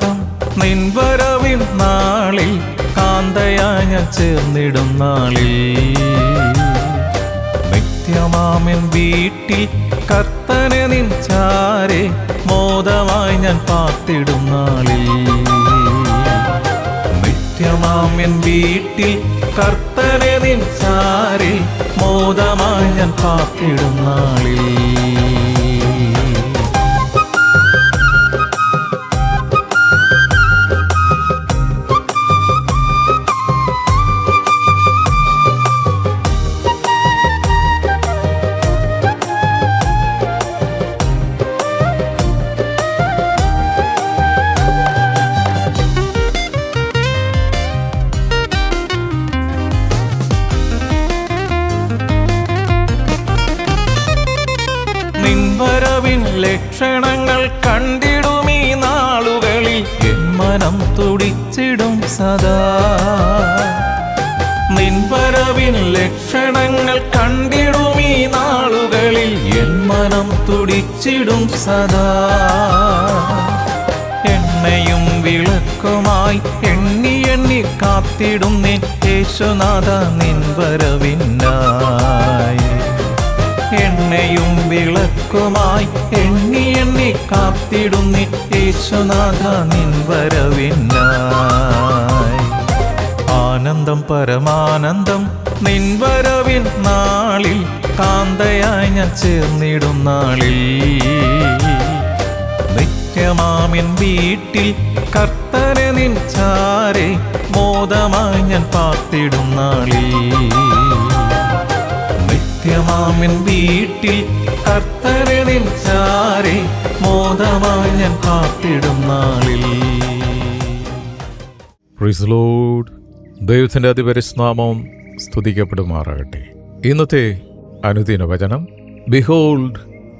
പരമാനന്ദം നിൻവരവിൻ നാളിൽ കാന്തയായ ഞാൻ ചേർന്നിടും നാളിൽ. നിത്യമാമൻ വീട്ടിൽ കർത്തനെ നിൻ ചാരെ മോദമായി ഞാൻ പാർത്തിടും നാളിൽ. നിത്യമാമൻ വീട്ടിൽ കർത്തനെ നിൻ ചാരെ മോദമായി ഞാൻ പാർത്തിടും നാളിൽ. നിൻവരവിൻ ലക്ഷണങ്ങൾ കണ്ടിടും ഈ നാളുകളിൽ. എൻ മനം തുടിച്ചിടും സദാ. എണ്ണയും വിളക്കുമായി എണ്ണി എണ്ണി കാത്തിടും നിൻ യേശുനാഥ എണ്ണയും വിളക്കുമായി എണ്ണി എണ്ണി കാത്തിടും നിൻ യേശുനാഥ ആനന്ദം പരമാനന്ദം. നിൻവരവിൽ നാളിൽ കാന്തയായി ഞാൻ ചേർന്നിടും നാളിൽ. നിത്യമാമിൻ വീട്ടിൽ കർത്തനെ നിൻ ചാരെ മോദമായി ഞാൻ പാർത്തിടും നാളിൽ. നിത്യമാമിൻ വീട്ടിൽ കർത്തനെ നിൻ ചാരെ മോദമായി ഞാൻ പാർത്തിടും നാളിൽ. പ്രിസ്ലോഡ് ദൈവത്തിന്റെ അതിപരിസ്നാമം സ്തുതിക്കപ്പെടുമാറാകട്ടെ. ഇന്നത്തെ അനുദിന വചനം behold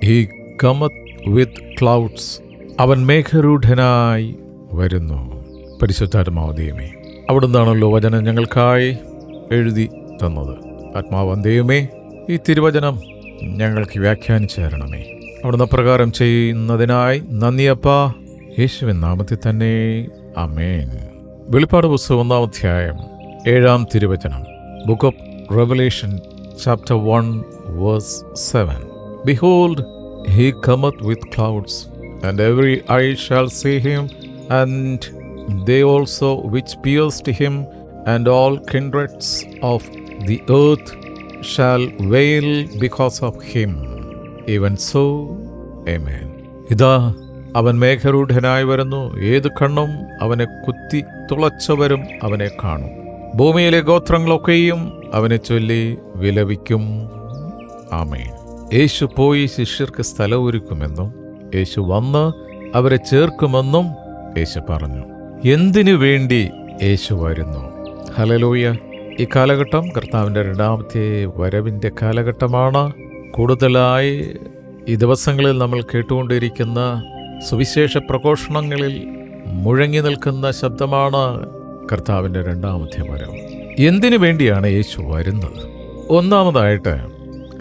he cometh with clouds അവൻ മേഘരൂഢനായി വരുന്നു. പരിശുദ്ധാത്മാവ് അവിടെ അവിടുന്നാണല്ലോ വചനം ഞങ്ങൾക്കായി എഴുതി തന്നത്. ആത്മാവൻ ദൈവമേ ഈ തിരുവചനം ഞങ്ങൾക്ക് വ്യാഖ്യാനിച്ചു തരണമേ. അവിടുന്ന് പ്രകാരം ചെയ്യുന്നതിനായി നന്ദിയപ്പ യേശുവിൻ നാമത്തിൽ തന്നെ. അമേൻ വെളിപ്പാട് പുസ്തകം ഒന്നാം അധ്യായം ഏഴാം തിരുവചനം book of Revelation chapter one verse seven behold he cometh with clouds and every eye shall see him and they also which pierced him and all kindreds of the earth shall wail because of him even so Amen. ഇതാ അവൻ മേഘരൂഢനായി വരുന്നു. ഏത് കണ്ണും അവനെ കുത്തി തുളച്ചവരും അവനെ കാണും. ഭൂമിയിലെ ഗോത്രങ്ങളൊക്കെയും അവനെ ചൊല്ലി വിലപിക്കും. ആമേൻ. യേശു പോയി ശിഷ്യർക്ക് സ്ഥലം ഒരുക്കുമെന്നും യേശു വന്ന് അവരെ ചേർക്കുമെന്നും യേശു പറഞ്ഞു. എന്തിനു വേണ്ടി യേശു വരുന്നു? ഹലലോയ ഈ കാലഘട്ടം കർത്താവിന്റെ രണ്ടാമത്തെ വരവിന്റെ കാലഘട്ടമാണ്. കൂടുതലായി ഈ ദിവസങ്ങളിൽ നമ്മൾ കേട്ടുകൊണ്ടിരിക്കുന്ന സുവിശേഷ പ്രഘോഷണങ്ങളിൽ മുഴങ്ങി നിൽക്കുന്ന ശബ്ദമാണ് കർത്താവിന്റെ രണ്ടാമത്തെ വരവ് എന്തിനു വേണ്ടിയാണ് യേശു വരുന്നത്? ഒന്നാമതായിട്ട്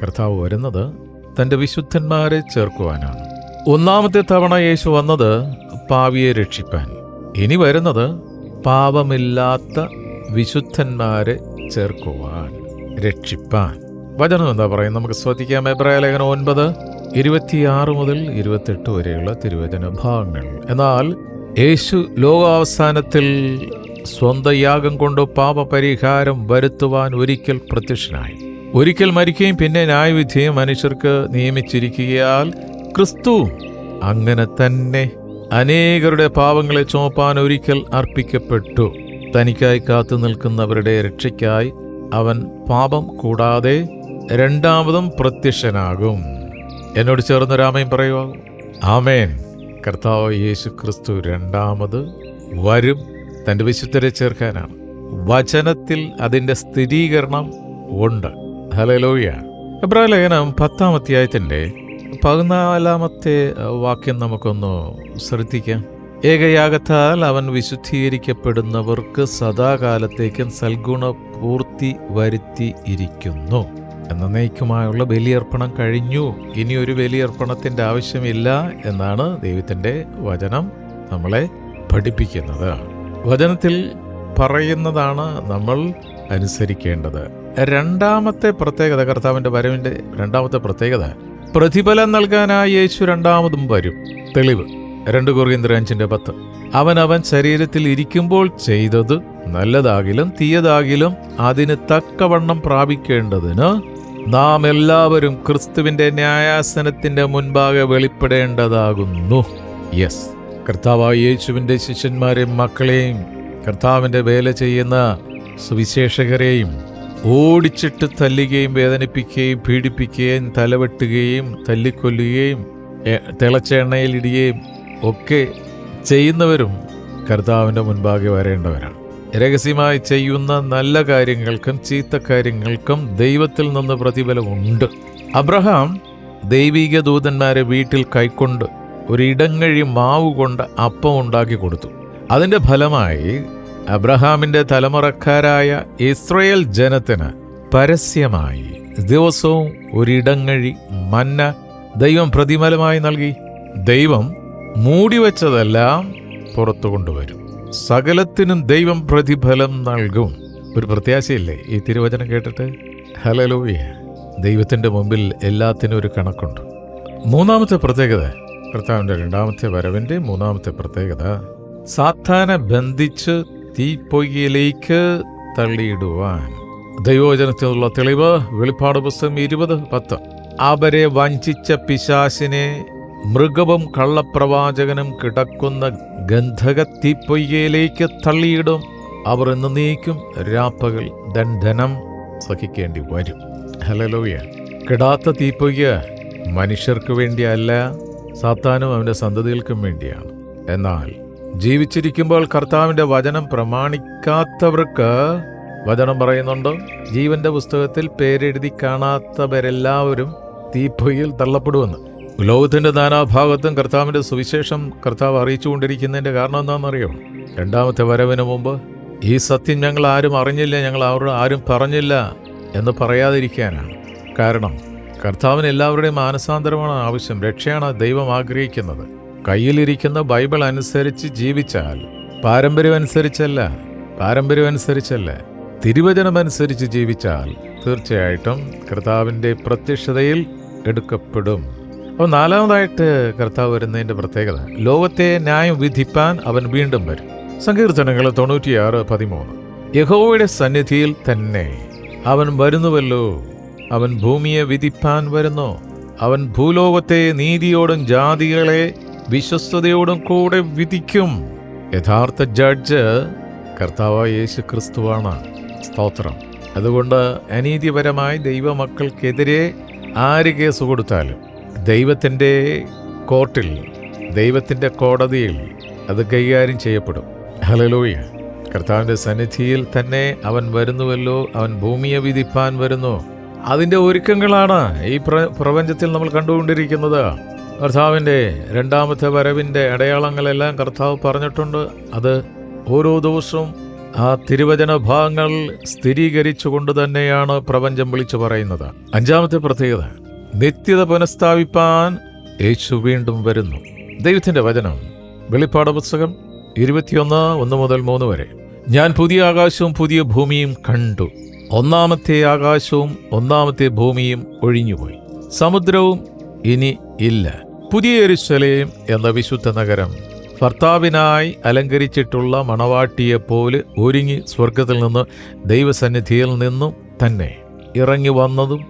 കർത്താവ് വരുന്നത് തന്റെ വിശുദ്ധന്മാരെ ചേർക്കുവാനാണ്. ഒന്നാമത്തെ തവണ യേശു വന്നത് പാവിയെ രക്ഷിപ്പാൻ. ഇനി വരുന്നത് പാപമില്ലാത്ത വിശുദ്ധന്മാരെ ചേർക്കുവാൻ രക്ഷിപ്പാൻ. വചനം എന്താ പറയുക നമുക്ക് ശ്രദ്ധിക്കാം. എബ്രായ ഒൻപത് ഇരുപത്തിയാറ് മുതൽ ഇരുപത്തെട്ട് വരെയുള്ള തിരുവചന ഭാഗങ്ങൾ. എന്നാൽ യേശു ലോകാവസാനത്തിൽ സ്വന്തം യാഗം കൊണ്ട് പാപപരിഹാരം വരുത്തുവാൻ ഒരിക്കൽ പ്രത്യക്ഷനായി. ഒരിക്കൽ മരിക്കുകയും പിന്നെ ന്യായവിധിയും മനുഷ്യർക്ക് നിയമിച്ചിരിക്കുകയാൽ ക്രിസ്തു അങ്ങനെ തന്നെ അനേകരുടെ പാപങ്ങളെ ചുമപ്പാൻ ഒരിക്കൽ അർപ്പിക്കപ്പെട്ടു. തനിക്കായി കാത്തു നിൽക്കുന്നവരുടെ രക്ഷയ്ക്കായി അവൻ പാപം കൂടാതെ രണ്ടാമതും പ്രത്യക്ഷനാകും. എന്നോട് ചേർന്ന് രാമയും പറയുക ആമേൻ. കർത്താവ് യേശു ക്രിസ്തു രണ്ടാമത് വരും. തന്റെ വിശുദ്ധരെ ചേർക്കാനാണ്. വചനത്തിൽ അതിന്റെ സ്ഥിരീകരണം ഉണ്ട്. ഹലലോയ എബ്രാഹിം ലേഖനം പത്താം അധ്യായത്തിന്റെ പതിനാലാമത്തെ വാക്യം നമുക്കൊന്ന് ശ്രദ്ധിക്കാം. ഏകയാഗത്താൽ അവൻ വിശുദ്ധീകരിക്കപ്പെടുന്നവർക്ക് സദാകാലത്തേക്കും സൽഗുണ പൂർത്തി വരുത്തി ഇരിക്കുന്നു. എന്നേക്കുമായുള്ള ബലിയർപ്പണം കഴിഞ്ഞു. ഇനി ഒരു ബലിയർപ്പണത്തിന്റെ ആവശ്യമില്ല എന്നാണ് ദൈവത്തിന്റെ വചനം നമ്മളെ പഠിപ്പിക്കുന്നത്. വചനത്തിൽ പറയുന്നതാണ് നമ്മൾ അനുസരിക്കേണ്ടത്. രണ്ടാമത്തെ പ്രത്യേകത കർത്താവിന്റെ വരവിന്റെ രണ്ടാമത്തെ പ്രത്യേകത പ്രതിഫലം നൽകാനായി യേശു രണ്ടാമതും വരും. തെളിവ് രണ്ട് കൊറിയന്തർ അഞ്ചിന്റെ പത്ത്. അവൻ അവൻ ശരീരത്തിൽ ഇരിക്കുമ്പോൾ ചെയ്തത് നല്ലതാകിലും തീയതാകിലും അതിന് തക്കവണ്ണം പ്രാപിക്കേണ്ടതിന് നാം എല്ലാവരും ക്രിസ്തുവിന്റെ ന്യായാസനത്തിന്റെ മുൻപാകെ വെളിപ്പെടേണ്ടതാകുന്നു. യെസ് കർത്താവായ യേശുവിന്റെ ശിഷ്യന്മാരെയും മക്കളെയും കർത്താവിന്റെ വേല ചെയ്യുന്ന സുവിശേഷകരെയും ഓടിച്ചിട്ട് തല്ലുകയും വേദനിപ്പിക്കുകയും പീഡിപ്പിക്കുകയും തലവെട്ടുകയും തല്ലിക്കൊല്ലുകയും തിളച്ചെണ്ണയിലിടുകയും ഒക്കെ ചെയ്യുന്നവരും കർത്താവിന്റെ മുൻപാകെ വരേണ്ടവരാണ്. രഹസ്യമായി ചെയ്യുന്ന നല്ല കാര്യങ്ങൾക്കും ചീത്ത കാര്യങ്ങൾക്കും ദൈവത്തിൽ നിന്ന് പ്രതിഫലമുണ്ട് അബ്രഹാം ദൈവിക ദൂതന്മാരെ വീട്ടിൽ കൈക്കൊണ്ട് ഒരു ഇടങ്ങഴി മാവ് കൊണ്ട് അപ്പം ഉണ്ടാക്കി കൊടുത്തു. അതിന്റെ ഫലമായി അബ്രഹാമിന്റെ തലമുറക്കാരായ ഇസ്രയേൽ ജനത്തിന് പരസ്യമായി ദിവസവും ഒരിടങ്ങഴി മന്ന ദൈവം പ്രതിഫലമായി നൽകി. ദൈവം മൂടിവെച്ചതെല്ലാം പുറത്തു കൊണ്ടുവരും. സകലത്തിനും ദൈവം പ്രതിഫലം നൽകും. ഒരു പ്രത്യാശയില്ലേ ഈ തിരുവചനം കേട്ടിട്ട്? ഹലലൂയ ദൈവത്തിന്റെ മുമ്പിൽ എല്ലാത്തിനും ഒരു കണക്കുണ്ട്. മൂന്നാമത്തെ പ്രത്യേകത കർത്താവിന്റെ രണ്ടാമത്തെ വരവിന്റെ മൂന്നാമത്തെ പ്രത്യേകത സാത്താനെ ബന്ധിച്ച് തീപ്പൊയ്യയിലേക്ക് തള്ളിയിടുവാൻ. ദൈവവചനത്തിനുള്ള തെളിവ് വെളിപ്പാട് പുസ്തകം ഇരുപത് പത്ത്. അവരെ വഞ്ചിച്ച പിശാസിനെ മൃഗവും കള്ളപ്രവാചകനും കിടക്കുന്ന ഗന്ധകത്തീപ്പൊയ്യയിലേക്ക് തള്ളിയിടും. അവർ എന്നേക്കും രാപ്പകൽ ദണ്ഡനം സഹിക്കേണ്ടി വരും. ഹലലോയ കിടാത്ത തീപ്പൊയ്യ മനുഷ്യർക്ക് വേണ്ടിയല്ല സാത്താനും അവന്റെ സന്തതികൾക്കും വേണ്ടിയാണ്. എന്നാൽ ജീവിച്ചിരിക്കുമ്പോൾ കർത്താവിന്റെ വചനം പ്രമാണിക്കാത്തവർക്ക് വചനം പറയുന്നുണ്ട്? ജീവന്റെ പുസ്തകത്തിൽ പേരെഴുതി കാണാത്തവരെല്ലാവരും തീപ്പൊയ്യിൽ തള്ളപ്പെടുമെന്ന്. ലോകത്തിന്റെ നാനാഭാഗത്തും കർത്താവിന്റെ സുവിശേഷം കർത്താവ് അറിയിച്ചുകൊണ്ടിരിക്കുന്നതിന്റെ കാരണം എന്താണെന്നറിയോ? രണ്ടാമത്തെ വരവിന് മുമ്പ് ഈ സത്യം ഞങ്ങൾ ആരും അറിഞ്ഞില്ല ഞങ്ങൾ അവരോട് ആരും പറഞ്ഞില്ല എന്ന് പറയാതിരിക്കാനാണ്. കാരണം കർത്താവിന് എല്ലാവരുടെയും മാനസാന്തരമാണ് ആവശ്യം രക്ഷയാണ് ദൈവം ആഗ്രഹിക്കുന്നത്. കയ്യിലിരിക്കുന്ന ബൈബിൾ അനുസരിച്ച് ജീവിച്ചാൽ പാരമ്പര്യം അനുസരിച്ചല്ല പാരമ്പര്യം അനുസരിച്ചല്ല തിരുവചനം അനുസരിച്ച് ജീവിച്ചാൽ തീർച്ചയായിട്ടും കർത്താവിന്റെ പ്രത്യക്ഷതയിൽ എടുക്കപ്പെടും. അപ്പോൾ നാലാമതായിട്ട് കർത്താവ് വരുന്നതിന്റെ പ്രത്യേകത ലോകത്തെ ന്യായം വിധിപ്പാൻ അവൻ വീണ്ടും വരും. സങ്കീർത്തനങ്ങൾ തൊണ്ണൂറ്റിയാറ് പതിമൂന്ന്. യഹോവയുടെ സന്നിധിയിൽ തന്നെ അവൻ വരുന്നുവല്ലോ. അവൻ ഭൂമിയെ വിധിപ്പാൻ വരുന്നു. അവൻ ഭൂലോകത്തെ നീതിയോടും ജാതികളെ വിശ്വസ്തയോടും കൂടെ വിധിക്കും. യഥാർത്ഥ ജഡ്ജ് കർത്താവ് യേശു ക്രിസ്തുവാണ് സ്തോത്രം. അതുകൊണ്ട് അനീതിപരമായി ദൈവമക്കൾക്കെതിരെ ആര് കേസ് കൊടുത്താലും ദൈവത്തിന്റെ കോർട്ടിൽ ദൈവത്തിന്റെ കോടതിയിൽ അത് കൈകാര്യം ചെയ്യപ്പെടും. ഹലലോയ കർത്താവിന്റെ സന്നിധിയിൽ തന്നെ അവൻ വരുന്നുവല്ലോ അവൻ ഭൂമിയെ വിധിപ്പാൻ വരുന്നു. അതിന്റെ ഒരുക്കങ്ങളാണ് ഈ പ്ര പ്രപഞ്ചത്തിൽ നമ്മൾ കണ്ടുകൊണ്ടിരിക്കുന്നത്. കർത്താവിന്റെ രണ്ടാമത്തെ വരവിന്റെ അടയാളങ്ങളെല്ലാം കർത്താവ് പറഞ്ഞിട്ടുണ്ട്. അത് ഓരോ ദിവസവും ആ തിരുവചന ഭാഗങ്ങൾ സ്ഥിരീകരിച്ചുകൊണ്ട് തന്നെയാണ് പ്രപഞ്ചം വിളിച്ചു പറയുന്നത്. അഞ്ചാമത്തെ പ്രത്യേകത നിത്യത പുനഃസ്ഥാപിപ്പാൻ യേശു വീണ്ടും വരുന്നു. ദൈവത്തിന്റെ വചനം വെളിപ്പാട പുസ്തകം ഇരുപത്തിയൊന്ന് ഒന്ന് മുതൽ മൂന്ന് വരെ. ഞാൻ പുതിയ ആകാശവും പുതിയ ഭൂമിയും കണ്ടു. ഒന്നാമത്തെ ആകാശവും ഒന്നാമത്തെ ഭൂമിയും ഒഴിഞ്ഞുപോയി. സമുദ്രവും ഇനി ഇല്ല. പുതിയ യെരൂശലേം എന്ന വിശുദ്ധ നഗരം ഭർത്താവിനായി അലങ്കരിച്ചിട്ടുള്ള മണവാട്ടിയെപ്പോലെ ഒരുങ്ങി സ്വർഗത്തിൽ നിന്ന് ദൈവസന്നിധിയിൽ നിന്നും തന്നെ ഇറങ്ങി വന്നതും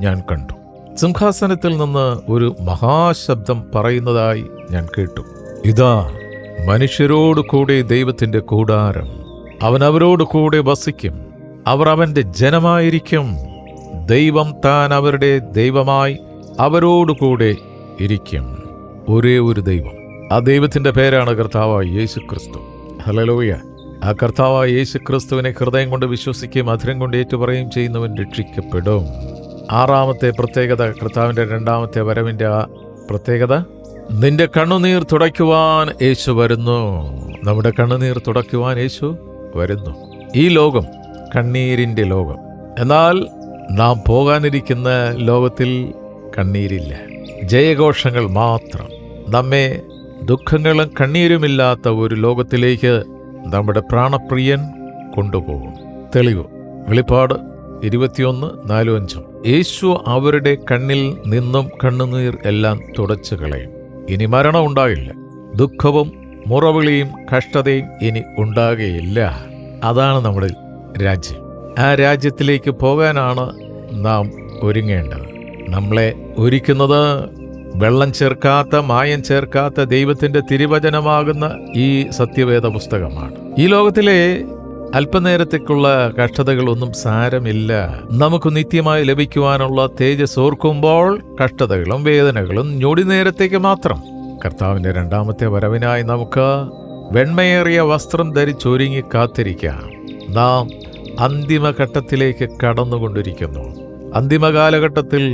ഞാൻ കണ്ടു. സിംഹാസനത്തിൽ നിന്ന് ഒരു മഹാശബ്ദം പറയുന്നതായി ഞാൻ കേട്ടു. ഇതാ മനുഷ്യരോട് കൂടെ ദൈവത്തിന്റെ കൂടാരം. അവൻ അവരോട് കൂടെ വസിക്കും. അവർ അവന്റെ ജനമായിരിക്കും. ദൈവം താൻ അവരുടെ ദൈവമായി അവരോട് കൂടെ ഇരിക്കും. ഒരേ ഒരു ദൈവം. ആ ദൈവത്തിന്റെ പേരാണ് കർത്താവായ യേശു ക്രിസ്തു ഹലലോയ ആ കർത്താവായ യേശു ക്രിസ്തുവിനെ ഹൃദയം കൊണ്ട് വിശ്വസിക്കുകയും മധുരം കൊണ്ട് ഏറ്റുപറയുകയും ചെയ്യുന്നവൻ രക്ഷിക്കപ്പെടും. ആറാമത്തെ പ്രത്യേകത കർത്താവിന്റെ രണ്ടാമത്തെ വരവിന്റെ ആ പ്രത്യേകത നിന്റെ കണ്ണുനീർ തുടയ്ക്കുവാൻ യേശു വരുന്നു. നമ്മുടെ കണ്ണുനീർ തുടയ്ക്കുവാൻ യേശു വരുന്നു. ഈ ലോകം കണ്ണീരിന്റെ ലോകം. എന്നാൽ നാം പോകാനിരിക്കുന്ന ലോകത്തിൽ കണ്ണീരില്ല. ജയഘോഷങ്ങൾ മാത്രം. നമ്മെ ദുഃഖങ്ങളും കണ്ണീരുമില്ലാത്ത ഒരു ലോകത്തിലേക്ക് നമ്മുടെ പ്രാണപ്രിയൻ കൊണ്ടുപോകും. തെളിവ്. വെളിപ്പാട് ഇരുപത്തിയൊന്ന് നാലും അഞ്ചും. യേശു അവരുടെ കണ്ണിൽ നിന്നും കണ്ണുനീർ എല്ലാം തുടച്ചു കളയും. ഇനി മരണം ഉണ്ടാകില്ല ദുഃഖവും മുറവിളിയും കഷ്ടതയും ഇനി ഉണ്ടാകുകയില്ല അതാണ് നമ്മുടെ രാജ്യം. ആ രാജ്യത്തിലേക്ക് പോകാനാണ് നാം ഒരുങ്ങേണ്ടത്. നമ്മളെ ഒരുക്കുന്നത് വെള്ളം ചേർക്കാത്ത മായം ചേർക്കാത്ത ദൈവത്തിന്റെ തിരുവചനമാകുന്ന ഈ സത്യവേദ പുസ്തകമാണ്. ഈ ലോകത്തിലെ അല്പനേരത്തേക്കുള്ള കഷ്ടതകളൊന്നും സാരമില്ല. നമുക്ക് നിത്യമായി ലഭിക്കുവാനുള്ള തേജസ് ഓർക്കുമ്പോൾ കഷ്ടതകളും വേദനകളും ഞൊടി നേരത്തേക്ക് മാത്രം. കർത്താവിന്റെ രണ്ടാമത്തെ വരവിനായി നമുക്ക് വെണ്മയേറിയ വസ്ത്രം ധരിച്ചൊരുങ്ങി കാത്തിരിക്കാം. നാം അന്തിമഘട്ടത്തിലേക്ക് കടന്നുകൊണ്ടിരിക്കുന്നു. അന്തിമ കാലഘട്ടത്തിൽ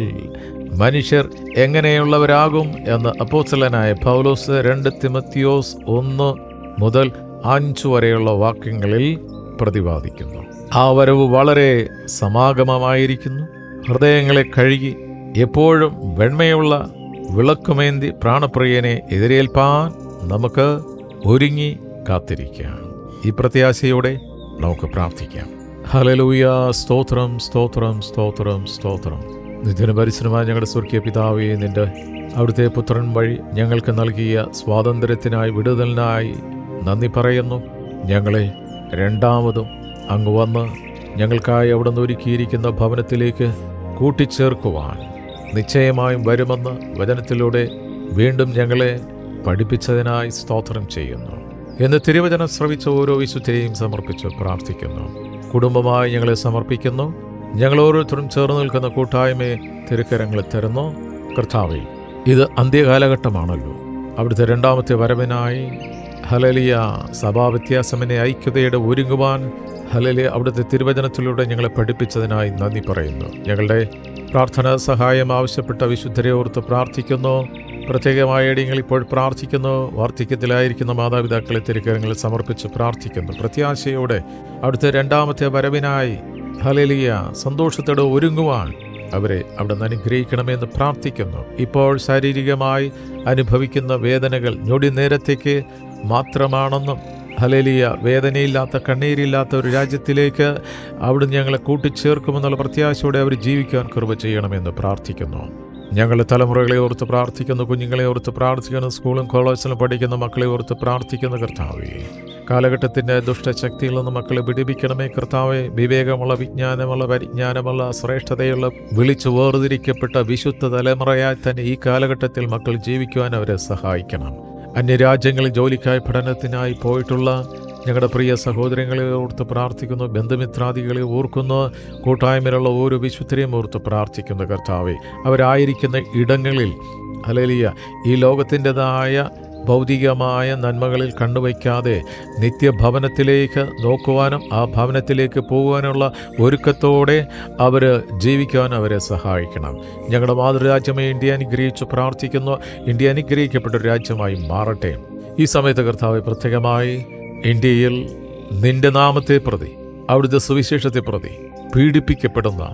മനുഷ്യർ എങ്ങനെയുള്ളവരാകും എന്ന് അപ്പോസ്തലനായ പൗലോസ് രണ്ട് തിമത്തിയോസ് ഒന്ന് മുതൽ അഞ്ചു വരെയുള്ള വാക്യങ്ങളിൽ പ്രതിപാദിക്കുന്നു. ആ വരവ് വളരെ സമാഗമമായിരിക്കുന്നു. ഹൃദയങ്ങളെ കഴുകി എപ്പോഴും വെണ്മയുള്ള വിളക്കുമേന്തി പ്രാണപ്രിയനെ എതിരേൽപ്പാൻ നമുക്ക് ഒരുങ്ങി കാത്തിരിക്കാം. ഈ പ്രത്യാശയോടെ നമുക്ക് പ്രാർത്ഥിക്കാം. ഹലലൂയ സ്തോത്രം സ്തോത്രം സ്തോത്രം സ്തോത്രം. നിധന പരിശ്രമമായി ഞങ്ങളുടെ സ്വർഗീയ പിതാവേ നിന്റെ അവിടുത്തെ പുത്രൻ വഴി ഞങ്ങൾക്ക് നൽകിയ സ്വാതന്ത്ര്യത്തിനായി വിടുതലിനായി നന്ദി പറയുന്നു. ഞങ്ങളെ രണ്ടാമതും അങ്ങ് വന്ന് ഞങ്ങൾക്കായി അവിടെ നിന്ന് ഒരുക്കിയിരിക്കുന്ന ഭവനത്തിലേക്ക് കൂട്ടിച്ചേർക്കുവാൻ നിശ്ചയമായും വരുമെന്ന് വചനത്തിലൂടെ വീണ്ടും ഞങ്ങളെ പഠിപ്പിച്ചതിനായി സ്തോത്രം ചെയ്യുന്നു. എന്ന് തിരുവചനം ശ്രവിച്ച ഓരോ വിശുദ്ധരെയും സമർപ്പിച്ച് പ്രാർത്ഥിക്കുന്നു. കുടുംബമായി ഞങ്ങളെ സമർപ്പിക്കുന്നു. ഞങ്ങൾ ഓരോരുത്തരും ചേർന്ന് നിൽക്കുന്ന കൂട്ടായ്മയെ തിരുക്കരങ്ങളിൽ തരുന്നു. കർത്താവെ ഇത് അന്ത്യകാലഘട്ടമാണല്ലോ. അവിടുത്തെ രണ്ടാമത്തെ വരവിനായി ഹലലിയ സഭാവ്യത്യാസമിനെ ഐക്യതയുടെ ഒരുങ്ങുവാൻ ഹലലിയ അവിടുത്തെ തിരുവചനത്തിലൂടെ ഞങ്ങളെ പഠിപ്പിച്ചതിനായി നന്ദി പറയുന്നു. ഞങ്ങളുടെ പ്രാർത്ഥന സഹായം ആവശ്യപ്പെട്ട വിശുദ്ധരെ ഓർത്ത് പ്രാർത്ഥിക്കുന്നു. പ്രത്യേകമായ ഇടങ്ങൾ ഇപ്പോൾ പ്രാർത്ഥിക്കുന്നു. വാർദ്ധക്യത്തിലായിരിക്കുന്ന മാതാപിതാക്കളെ തിരുക്കരങ്ങളിൽ സമർപ്പിച്ച് പ്രാർത്ഥിക്കുന്നു. പ്രത്യാശയോടെ അവിടുത്തെ രണ്ടാമത്തെ വരവിനായി ഹലലിയ സന്തോഷത്തോടെ ഒരുങ്ങുവാൻ അവരെ അവിടെ നിന്ന് അനുഗ്രഹിക്കണമെന്ന് പ്രാർത്ഥിക്കുന്നു. ഇപ്പോൾ ശാരീരികമായി അനുഭവിക്കുന്ന വേദനകൾ ഞൊടി നേരത്തേക്ക് മാത്രമാണെന്നും ഹലേലിയ വേദനയില്ലാത്ത കണ്ണീരില്ലാത്ത ഒരു രാജ്യത്തിലേക്ക് അവിടുന്ന് ഞങ്ങളെ കൂട്ടിച്ചേർക്കുമെന്നുള്ള പ്രത്യാശയോടെ അവർ ജീവിക്കാൻ കൃപ ചെയ്യണമെന്ന് പ്രാർത്ഥിക്കുന്നു. ഞങ്ങളുടെ തലമുറകളെ ഓർത്ത് പ്രാർത്ഥിക്കുന്നു കുഞ്ഞുങ്ങളെ ഓർത്ത് പ്രാർത്ഥിക്കുന്നു സ്കൂളും കോളേജിലും പഠിക്കുന്ന മക്കളെ ഓർത്ത് പ്രാർത്ഥിക്കുന്ന കർത്താവേ. കാലഘട്ടത്തിന്റെ ദുഷ്ടശക്തിയിൽ നിന്ന് മക്കളെ പിടിപ്പിക്കണമേ കർത്താവെ. വിവേകമുള്ള വിജ്ഞാനമുള്ള പരിജ്ഞാനമുള്ള ശ്രേഷ്ഠതയുള്ള വിളിച്ചു വേർതിരിക്കപ്പെട്ട വിശുദ്ധ തലമുറയായി തന്നെ ഈ കാലഘട്ടത്തിൽ മക്കൾ ജീവിക്കുവാൻ അവരെ സഹായിക്കണം. അന്യരാജ്യങ്ങളിൽ ജോലിക്കായി പഠനത്തിനായി പോയിട്ടുള്ള ഞങ്ങളുടെ പ്രിയ സഹോദരങ്ങളെ ഓർത്ത് പ്രാർത്ഥിക്കുന്നു ബന്ധുമിത്രാദികളെ ഓർക്കുന്നു കൂട്ടായ്മയിലുള്ള ഓരോ വിശുദ്ധരെയും ഓർത്ത് പ്രാർത്ഥിക്കുന്നു കർത്താവെ. അവരായിരിക്കുന്ന ഇടങ്ങളിൽ അലലിയ ഈ ലോകത്തിന്റെതായ ഭൗതികമായ നന്മകളിൽ കണ്ണുവയ്ക്കാതെ നിത്യഭവനത്തിലേക്ക് നോക്കുവാനും ആ ഭവനത്തിലേക്ക് പോകുവാനുള്ള ഒരുക്കത്തോടെ അവർ ജീവിക്കുവാൻ അവരെ സഹായിക്കണം. ഞങ്ങളുടെ മാതൃരാജ്യമേ ഇന്ത്യ അനുഗ്രഹിച്ച് പ്രാർത്ഥിക്കുന്നു. ഇന്ത്യ അനുഗ്രഹിക്കപ്പെട്ട ഒരു രാജ്യമായി മാറട്ടെ. ഈ സമയത്ത് കർത്താവ് പ്രത്യേകമായി ഇന്ത്യയിൽ നിന്റെ നാമത്തെ പ്രതി അവിടുത്തെ സുവിശേഷത്തെ പ്രതി പീഡിപ്പിക്കപ്പെടുന്ന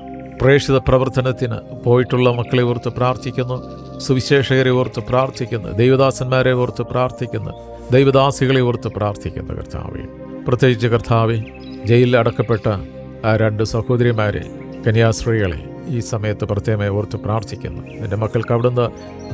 പ്രേക്ഷിത പ്രവർത്തനത്തിന് പോയിട്ടുള്ള മക്കളെ ഓർത്ത് പ്രാർത്ഥിക്കുന്നു. സുവിശേഷകരെ ഓർത്ത് പ്രാർത്ഥിക്കുന്നു. ദൈവദാസന്മാരെ ഓർത്ത് പ്രാർത്ഥിക്കുന്നു. ദൈവദാസികളെ ഓർത്ത് പ്രാർത്ഥിക്കുന്നു കർത്താവെ. പ്രത്യേകിച്ച് കർത്താവെ ജയിലിൽ അടക്കപ്പെട്ട ആ രണ്ട് സഹോദരിമാരെ കന്യാസ്ത്രീകളെ ഈ സമയത്ത് പ്രത്യേകമായി ഓർത്ത് പ്രാർത്ഥിക്കുന്നു. എന്റെ മക്കൾക്ക് അവിടുന്ന്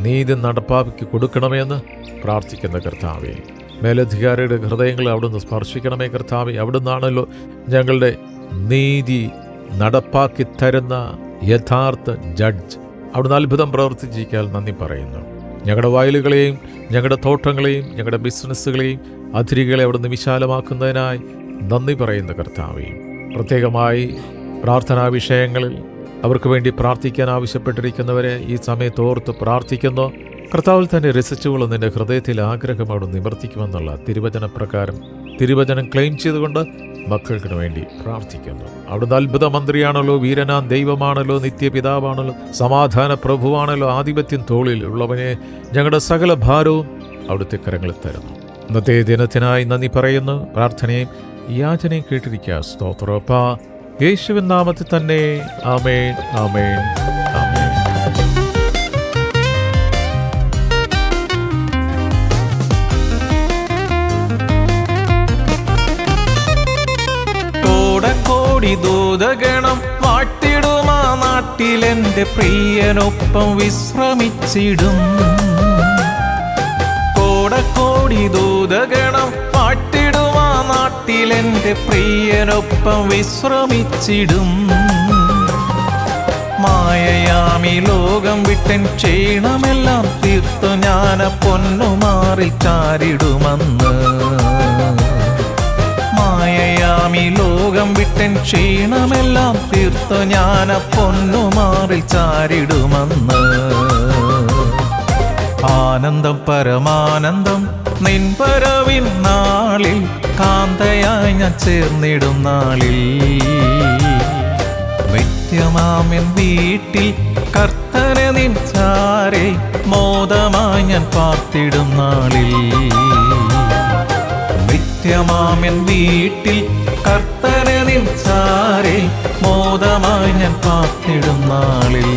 നീതി നടപ്പാക്കി കൊടുക്കണമെന്ന് പ്രാർത്ഥിക്കുന്ന കർത്താവെ. മേലധികാരിയുടെ ഹൃദയങ്ങളെ അവിടുന്ന് സ്പർശിക്കണമേ കർത്താവെ. അവിടുന്നാണല്ലോ ഞങ്ങളുടെ നീതി നടപ്പാക്കി തരുന്ന യഥാർത്ഥ ജഡ്ജ്. അവിടുന്ന് അത്ഭുതം പ്രവർത്തിച്ചിരിക്കാൻ നന്ദി പറയുന്നു. ഞങ്ങളുടെ വയലുകളെയും ഞങ്ങളുടെ തോട്ടങ്ങളെയും ഞങ്ങളുടെ ബിസിനസ്സുകളെയും അതിരുകളെ അവിടുന്ന് വിശാലമാക്കുന്നതിനായി നന്ദി പറയുന്ന കർത്താവെയും പ്രത്യേകമായി പ്രാർത്ഥനാ വിഷയങ്ങളിൽ അവർക്ക് വേണ്ടി പ്രാർത്ഥിക്കാൻ ആവശ്യപ്പെട്ടിരിക്കുന്നവരെ ഈ സമയത്ത് ഓർത്ത് പ്രാർത്ഥിക്കുന്നു. കർത്താവിൽ തന്നെ രസിച്ചുകൊള്ളും നിന്റെ ഹൃദയത്തിൽ ആഗ്രഹം അവിടെ നിവർത്തിക്കുമെന്നുള്ള തിരുവചന പ്രകാരം തിരുവചനം ക്ലെയിം ചെയ്തുകൊണ്ട് മക്കൾക്ക് വേണ്ടി പ്രാർത്ഥിക്കുന്നു. അവിടുന്ന് അത്ഭുത മന്ത്രിയാണല്ലോ വീരനാം ദൈവമാണല്ലോ നിത്യപിതാവാണല്ലോ സമാധാന പ്രഭുവാണല്ലോ ആധിപത്യം തോളിൽ ഉള്ളവനെ ഞങ്ങളുടെ സകല ഭാരവും അവിടുത്തെ കരങ്ങളിൽ തരുന്നു. ഇന്നത്തെ ദിനത്തിനായി നന്ദി പറയുന്നു. പ്രാർത്ഥനയും യാചനയും കേട്ടിരിക്കുക. സ്തോത്രോപ്പ യേശുവിൻ നാമത്തിൽ തന്നെ. ആമേൻ ആമേൻ ആമേൻ. കോടക്കോടി ദൂതഗണം വാട്ടിടുമാ നാട്ടിലെന്റെ പ്രിയനൊപ്പം വിശ്രമിച്ചിടും. കോടക്കോടി ദൂതഗണം വാട്ടിടുമാ നാട്ടിലെന്റെ പ്രിയനൊപ്പം വിശ്രമിച്ചിടും. മായയാമി ലോകം വിട്ടൻ ക്ഷീണമെല്ലാം തീർത്തു ഞാൻ പൊന്നുമാറി ചാരിടുമെന്ന് മായയാമി ലോകം വിട്ടൻ ക്ഷീണമെല്ലാം തീർത്തു ഞാൻ പൊന്നുമാറിൽ ചാരിടുമെന്ന്. ആനന്ദം പരമാനന്ദം നിൻപരവിൻ നാളിൽ കാന്തയായി ഞാൻ ചേർന്നിടും നാളിൽ. നിത്യമാമെൻ വീട്ടിൽ കർത്തനെ നിൻ ചാരെ മോദമായി ഞാൻ പാർത്തിടും നാളിൽ. നിത്യമാമെൻ വീട്ടിൽ കർത്തനെ നിൻ സാരിൽ മോദമായി ഞാൻ പാർത്തിടും നാളിൽ.